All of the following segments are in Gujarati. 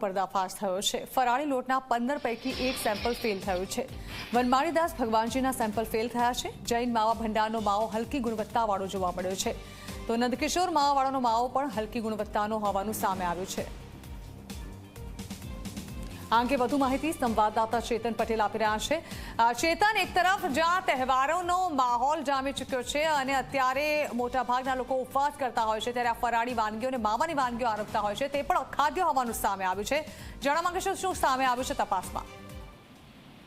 પર્દાફાશ થયો છે. ફરાળી લોટના પંદર પૈકી એક સેમ્પલ ફેલ થયું છે. વનમાળીદાસ ભગવાનજીના સેમ્પલ ફેલ થયા છે. જૈન માવા ભંડારનો માવો હલકી ગુણવત્તાવાળો જોવા મળ્યો છે. તો નંદકિશોર માવાવાળાનો માવો પણ હલકી ગુણવત્તાનો હોવાનું સામે આવ્યું છે. આ અંગે વધુ માહિતી સંવાદદાતા ચેતન પટેલ આપી રહ્યા છે. ચેતન, એક તરફ જ્યાં તહેવારોનો માહોલ જામી ચૂક્યો છે અને અત્યારે મોટાભાગના લોકો ઉપવાસ કરતા હોય છે, ત્યારે આ ફરાળી વાનગીઓ અને માવાની વાનગીઓ આરોપતા હોય છે, તે પણ અખાદ્ય હોવાનું સામે આવ્યું છે. જણાવવા છે શું સામે આવ્યું છે તપાસમાં?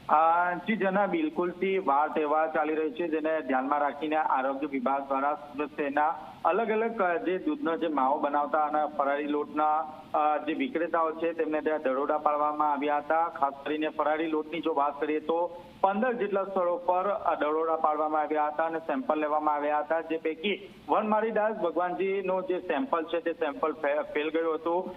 જી જના, બિલકુલથી વાત એવા ચાલી રહી છે, જેને ધ્યાનમાં રાખીને આરોગ્ય વિભાગ દ્વારા સુરત શહેરના અલગ અલગ જે દૂધનો જે માવો બનાવતા અને ફરાળી લોટના જે વિક્રેતાઓ છે, તેમને ત્યાં દરોડા પાડવામાં આવ્યા હતા. ખાસ કરીને ફરાળી લોટની જો વાત કરીએ તો પંદર જેટલા સ્થળો પર દરોડા પાડવામાં આવ્યા હતા અને સેમ્પલ લેવામાં આવ્યા હતા, જે પૈકી વનમાળીદાસ ભગવાનજીનો જે સેમ્પલ છે, તે સેમ્પલ ફેલ ગયું હતું.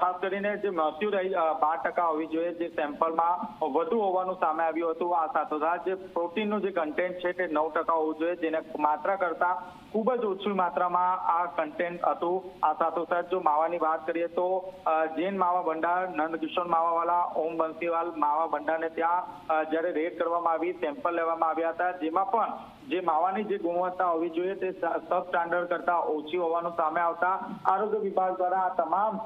ખાસ કરીને જે મર્સ્યુરાઇઝ બાર ટકા હોવી જોઈએ, જે સેમ્પલમાં વધુ હોવાનું સામે આવ્યું હતું. આ સાથોસાથ જે પ્રોટીનનું જે કન્ટેન્ટ છે તે નવ ટકા હોવું જોઈએ, જેને માત્રા કરતા ખૂબ જ ઓછી માત્રામાં આ કન્ટેન્ટ હતું. આ સાથોસાથ જો માવાની વાત કરીએ તો જૈન માવા ભંડાર, નંદકિશોર માવાવાલા, ઓમ બંસીવાલ માવા ભંડારને ત્યાં જ્યારે રેડ કરવામાં આવી સેમ્પલ લેવામાં આવ્યા હતા, જેમાં પણ જે માવાની જે ગુણવત્તા હોવી જોઈએ તે સબ સ્ટાન્ડર્ડ કરતા ઓછી હોવાનું સામે આવતા આરોગ્ય વિભાગ દ્વારા આ તમામ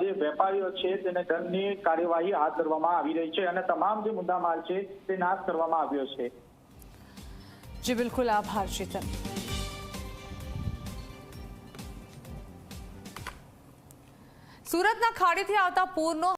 જે વેપારીઓ છે, તેને દંડની કાર્યવાહી હાથ ધરવામાં આવી રહી છે અને તમામ જે મુદ્દામાલ છે તે નાશ કરવામાં આવ્યો છે. જી બિલકુલ. આભાર ચેતન. સુરતના ખાડીથી આવતા પૂરનો